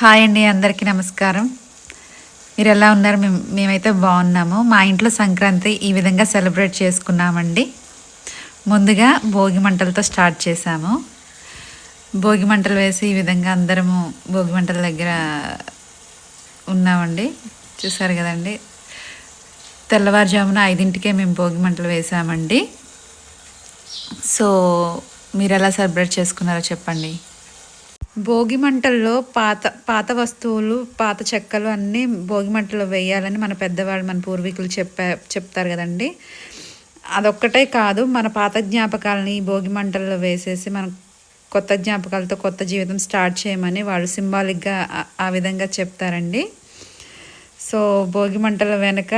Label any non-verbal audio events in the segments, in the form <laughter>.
Hi అండి అందరికీ నమస్కారం. మీరు ఎలా ఉన్నారు? మేము మేమైతే బాగున్నాము. మా ఇంట్లో సంక్రాంతి ఈ విధంగా సెలబ్రేట్ చేసుకున్నామండి. ముందుగా భోగి మంటలతో స్టార్ట్ చేశాము. భోగి మంటలు వేసి ఈ విధంగా అందరము భోగి మంటల దగ్గర ఉన్నామండి. చూసారు కదండి. తెల్లవారుజామున ఐదింటికే మేము భోగి మంటలు వేసామండి సో మీరు ఎలా సెలబ్రేట్ చేసుకున్నారో చెప్పండి. భోగి మంటల్లో పాత పాత వస్తువులు పాత చెక్కలు అన్నీ భోగి మంటలో వేయాలని మన పెద్దవాళ్ళు మన పూర్వీకులు చెప్పా చెప్తారు కదండి. అదొక్కటే కాదు మన పాత జ్ఞాపకాలని భోగి మంటల్లో వేసేసి మనం కొత్త జ్ఞాపకాలతో కొత్త జీవితం స్టార్ట్ చేయమని వాళ్ళు సింబాలిక్గా ఆ- విధంగా చెప్తారండి. సో భోగి మంటల వెనక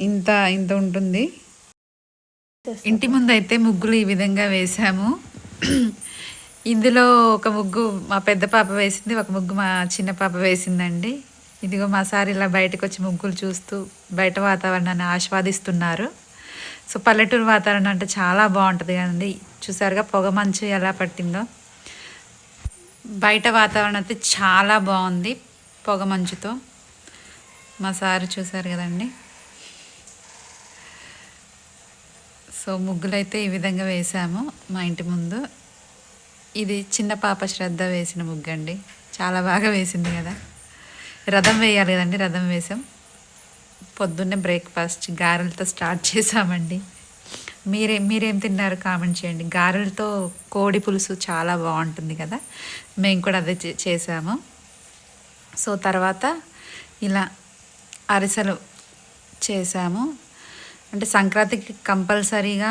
ఇంత ఇంత ఉంటుంది. ఇంటి ముందు అయితే ముగ్గులు ఈ విధంగా వేసాము ఇందులో ఒక ముగ్గు మా పెద్ద పాప వేసింది ఒక ముగ్గు మా చిన్న పాప వేసిందండి. ఇదిగో మా సార్ ఇలా బయటకు వచ్చి ముగ్గులు చూస్తూ బయట వాతావరణాన్ని ఆస్వాదిస్తున్నారు. సో పల్లెటూరు వాతావరణం అంటే చాలా బాగుంటుంది కదండి. చూసారుగా పొగ మంచు ఎలా పట్టిందో. బయట వాతావరణం అయితే చాలా బాగుంది పొగ మంచుతో. మా సారు చూసారు కదండి. సో ముగ్గులైతే ఈ విధంగా వేసాము మా ఇంటి ముందు. ఇది చిన్న పాప శ్రద్ధ వేసిన ముగ్గు అండి చాలా బాగా వేసింది కదా. రథం వేయాలి కదండి రథం వేసాం. పొద్దున్నే బ్రేక్ఫాస్ట్ గారెలతో స్టార్ట్ చేసామండి. మీరే మీరేం తిన్నారు కామెంట్ చేయండి. గారెలతో కోడి పులుసు చాలా బాగుంటుంది కదా. మేము కూడా అదే చే- చేసాము. సో తర్వాత ఇలా అరిసెలు చేసాము. అంటే సంక్రాంతికి కంపల్సరీగా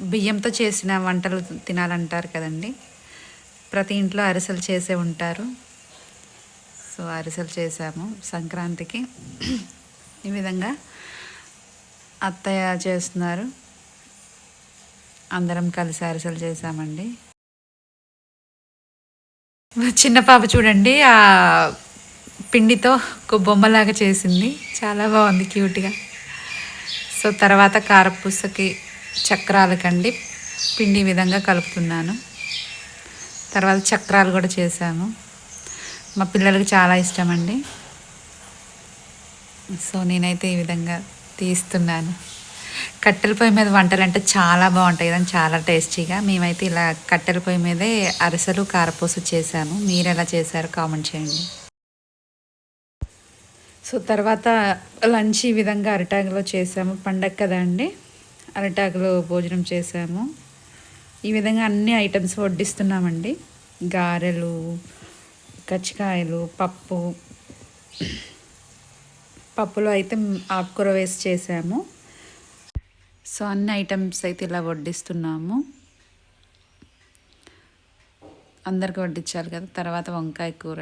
బియ్యంతో చేసిన వంటలు తినాలంటారు కదండి. ప్రతి ఇంట్లో అరిసెలు చేసే ఉంటారు. సో అరిసెలు చేసాము సంక్రాంతికి. ఈ విధంగా అత్తయ్య చేస్తున్నారు. అందరం కలిసి అరిసెలు చేసామండి. చిన్న పాప చూడండి ఆ పిండితో ఒక బొమ్మలాగా చేసింది. చాలా బాగుంది క్యూట్గా. సో తర్వాత కారపూసకి చక్రాలకండి. పిండి విధంగా కలుపుతున్నాను. తర్వాత చక్రాలు కూడా చేశాము మా పిల్లలకు చాలా ఇష్టం అండి సో నేనైతే ఈ విధంగా తీస్తున్నాను. కట్టెల పొయ్యి మీద వంటలు అంటే చాలా బాగుంటాయి. కదండి చాలా టేస్టీగా. మేమైతే ఇలా కట్టెల పొయ్యి మీదే అరిసెలు కారపూస చేశాము మీరు ఎలా చేశారో కామెంట్ చేయండి. సో తర్వాత లంచ్ ఈ విధంగా అరిటాకులో చేసాము పండగ కదా అండి. అరిటాకులో భోజనం చేసాము ఈ విధంగా అన్ని ఐటమ్స్ వడ్డిస్తున్నామండి. గారెలు కచ్చికాయలు పప్పు. పప్పులో అయితే ఆకుకూర వేసి చేసాము సో అన్ని ఐటమ్స్ అయితే ఇలా వడ్డిస్తున్నాము. అందరికి వడ్డించాలి కదా తర్వాత వంకాయ కూర.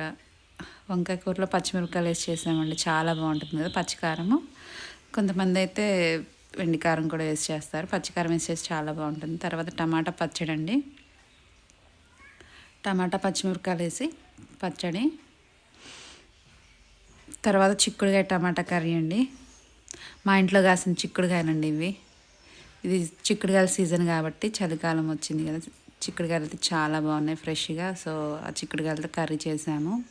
వంకాయ కూరలో పచ్చిమిరపకాయలు వేసి చేసామండి. చాలా బాగుంటుంది కదా పచ్చికారము. కొంతమంది అయితే వెండి కారం కూడా వేసి చేస్తారు. పచ్చికారం వేసి చేసి చాలా బాగుంటుంది. తర్వాత టమాటా పచ్చడి అండి. టమాటా పచ్చిమిరపకాయలు వేసి పచ్చడి. తర్వాత చిక్కుడుకాయ టమాటా కర్రీ అండి. మా ఇంట్లో కాసిన చిక్కుడుకాయలండి ఇవి. ఇది చిక్కుడుకాయల సీజన్ కాబట్టి చలికాలం వచ్చింది కదా. చిక్కుడుకాయలు అయితే చాలా బాగున్నాయి ఫ్రెష్గా. సో ఆ చిక్కుడుకాయలతో కర్రీ చేసాము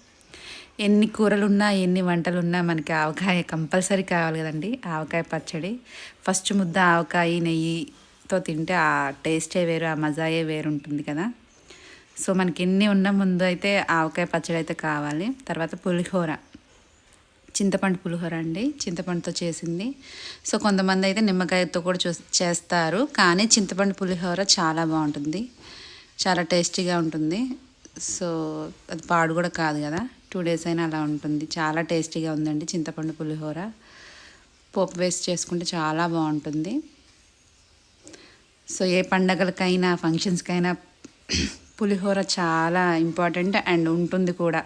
ఎన్ని కూరలు ఉన్నా ఎన్ని వంటలు ఉన్నా మనకి ఆవకాయ కంపల్సరీ కావాలి కదండి. ఆవకాయ పచ్చడి. ఫస్ట్ ముద్ద ఆవకాయ నెయ్యితో తింటే ఆ టేస్టే వేరు ఆ మజాయే వేరు ఉంటుంది కదా. సో మనకి ఎన్ని ఉన్న ముందు అయితే ఆవకాయ పచ్చడి అయితే కావాలి. తర్వాత పులిహోర. చింతపండు పులిహోర అండి. చింతపండుతో చేసింది. సో కొంతమంది అయితే నిమ్మకాయతో కూడా చూ చేస్తారు. కానీ చింతపండు పులిహోర చాలా బాగుంటుంది. చాలా టేస్టీగా ఉంటుంది. సో అది పాడు కూడా కాదు కదా. టూ డేస్ అయినా అలా ఉంటుంది. చాలా టేస్టీగా ఉందండి చింతపండు పులిహోర. పోపు వేసి చేసుకుంటే చాలా బాగుంటుంది. సో ఏ పండగలకైనా ఫంక్షన్స్కైనా <clears throat> పులిహోర చాలా ఇంపార్టెంట్ అండ్ ఉంటుంది కూడా.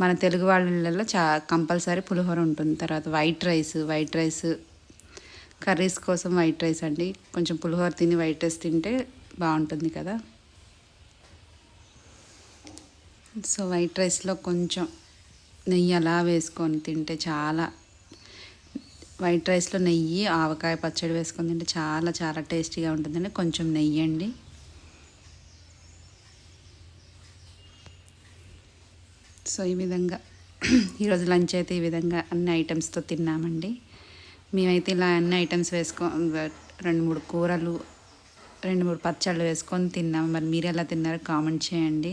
మన తెలుగు వాళ్ళలో చా కంపల్సరీ పులిహోర ఉంటుంది. తర్వాత white rice white rice curries కోసం వైట్ రైస్ అండి. కొంచెం పులిహోర తిని వైట్ రైస్ తింటే బాగుంటుంది కదా. సో వైట్ రైస్లో కొంచెం నెయ్యి అలా వేసుకొని తింటే చాలా వైట్ రైస్లో నెయ్యి ఆవకాయ పచ్చడి వేసుకొని తింటే చాలా చాలా టేస్టీగా ఉంటుందండి. కొంచెం నెయ్యి అండి. సో ఈ విధంగా ఈరోజు లంచ్ అయితే ఈ విధంగా అన్ని ఐటమ్స్తో తిన్నామండి. మేమైతే ఇలా అన్ని ఐటమ్స్ వేసుకో రెండు మూడు కూరలు రెండు మూడు పచ్చళ్ళు వేసుకొని తిన్నాము. మరి మీరు ఎలా తిన్నారో కామెంట్ చేయండి.